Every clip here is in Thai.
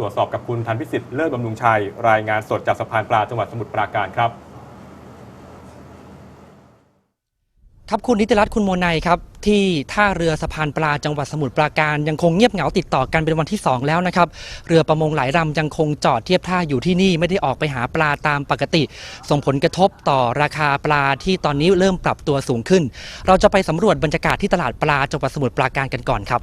ตรวจสอบกับคุณธันพิสิทธิ์เลิศบำรุงชัย รายงานสดจากสะพานปลาจังหวัดสมุทรปราการครับ ครับคุณนิติรัตน์คุณโมนัยครับ ที่ท่าเรือสะพานปลาจังหวัดสมุทรปราการยังคงเงียบเหงาติดต่อกันเป็นวันที่ 2 แล้วนะครับ เรือประมงหลายลำยังคงจอดเทียบท่าอยู่ที่นี่ไม่ได้ออกไปหาปลาตามปกติ ส่งผลกระทบต่อราคาปลาที่ตอนนี้เริ่มปรับตัวสูงขึ้น เราจะไปสำรวจบรรยากาศที่ตลาดปลาจังหวัดสมุทรปราการกันก่อนครับ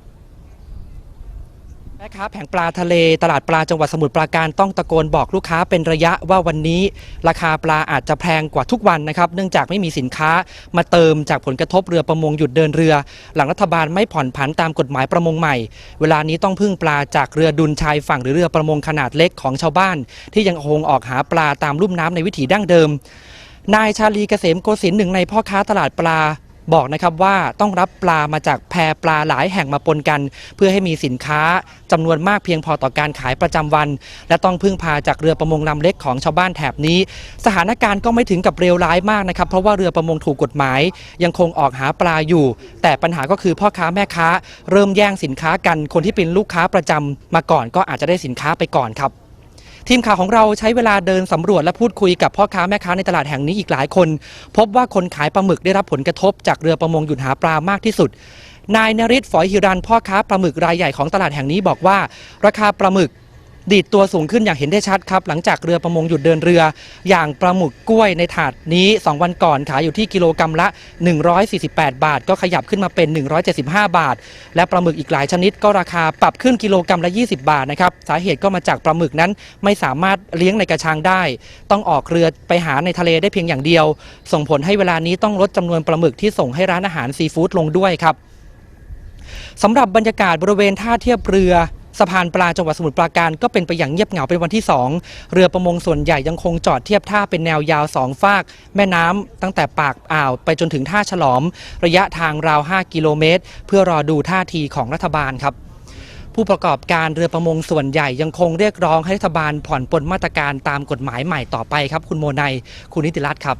แม่ค้าแผงปลาทะเลตลาดปลาจังหวัดสมุทรปราการต้องตะโกนบอกลูกค้าเป็นระยะว่าวันนี้ ราคาปลาอาจจะแพงกว่าทุกวันนะครับ เนื่องจากไม่มีสินค้ามาเติมจากผลกระทบเรือประมงหยุดเดินเรือ หลังรัฐบาลไม่ผ่อนผันตามกฎหมายประมงใหม่ เวลานี้ต้องพึ่งปลาจากเรือดุลชายฝั่งหรือเรือประมงขนาดเล็กของชาวบ้าน ที่ยังคงออกหาปลาตามลุ่มน้ำในวิถีดั้งเดิมนายชาลีเกษมโกสินหนึ่งในพ่อค้าตลาดปลา บอกนะครับว่าต้องรับปลามาจากแพปลาหลายแห่งมาปนกัน เพื่อให้มีสินค้าจำนวนมากเพียงพอต่อการขายประจำวัน และต้องพึ่งพาจากเรือประมงลำเล็กของชาวบ้านแถบนี้ สถานการณ์ก็ไม่ถึงกับเลวร้ายมากนะครับ เพราะว่าเรือประมงถูกกฎหมาย ยังคงออกหาปลาอยู่ แต่ปัญหาก็คือพ่อค้าแม่ค้า เริ่มแย่งสินค้ากันคนที่เป็นลูกค้าประจำมาก่อนก็อาจจะได้สินค้าไปก่อนครับ ทีมข่าวของเราใช้เวลาเดินสำรวจและพูดคุยกับพ่อค้าแม่ค้าในตลาดแห่งนี้อีกหลายคน พบว่าคนขายปลาหมึกได้รับผลกระทบจากเรือประมงหยุดหาปลามากที่สุด นายนริศฝอยหิรันพ่อค้าปลาหมึกรายใหญ่ของตลาดแห่งนี้บอกว่า ราคาปลาหมึก ดีดตัวสูงขึ้นอย่างเห็นได้ชัดครับ หลังจากเรือประมงหยุดเดินเรือ อย่างปลาหมึกกล้วยในถาดนี้ 2 วันก่อนขายอยู่ที่กิโลกรรัมละ 148 บาท ก็ขยับขึ้นมาเป็น 175 บาท และปลาหมึกอีกหลายชนิดก็ราคาปรับขึ้นกิโลกรรัมละ 20 บาทนะครับสาเหตุก็มาจากปลาหมึกนั้นไม่สามารถเลี้ยงในกระชังได้ ต้องออกเรือไปหาในทะเลได้เพียงอย่างเดียว ส่งผลให้เวลานี้ต้องลดจำนวนปลาหมึกที่ส่งให้ร้านอาหารซีฟู้ดลงด้วยครับสำหรับบรรยากาศบริเวณท่าเทียบเรือ สะพานปลาจังหวัดสมุทรปราการก็เป็นไปอย่างเงียบเหงาเป็นวันที่ 2 เรือประมงส่วนใหญ่ยังคงจอดเทียบท่าเป็นแนวยาว 2 ฟาก แม่น้ำตั้งแต่ปากอ่าวไปจนถึงท่าฉลอม ระยะทางราว 5 กิโลเมตร เพื่อรอดูท่าทีของรัฐบาลครับผู้ประกอบการเรือประมงส่วนใหญ่ยังคงเรียกร้องให้รัฐบาลผ่อนปลนมาตรการตามกฎหมายใหม่ต่อไปครับ คุณโมนัยคุณนิติรัตน์ครับ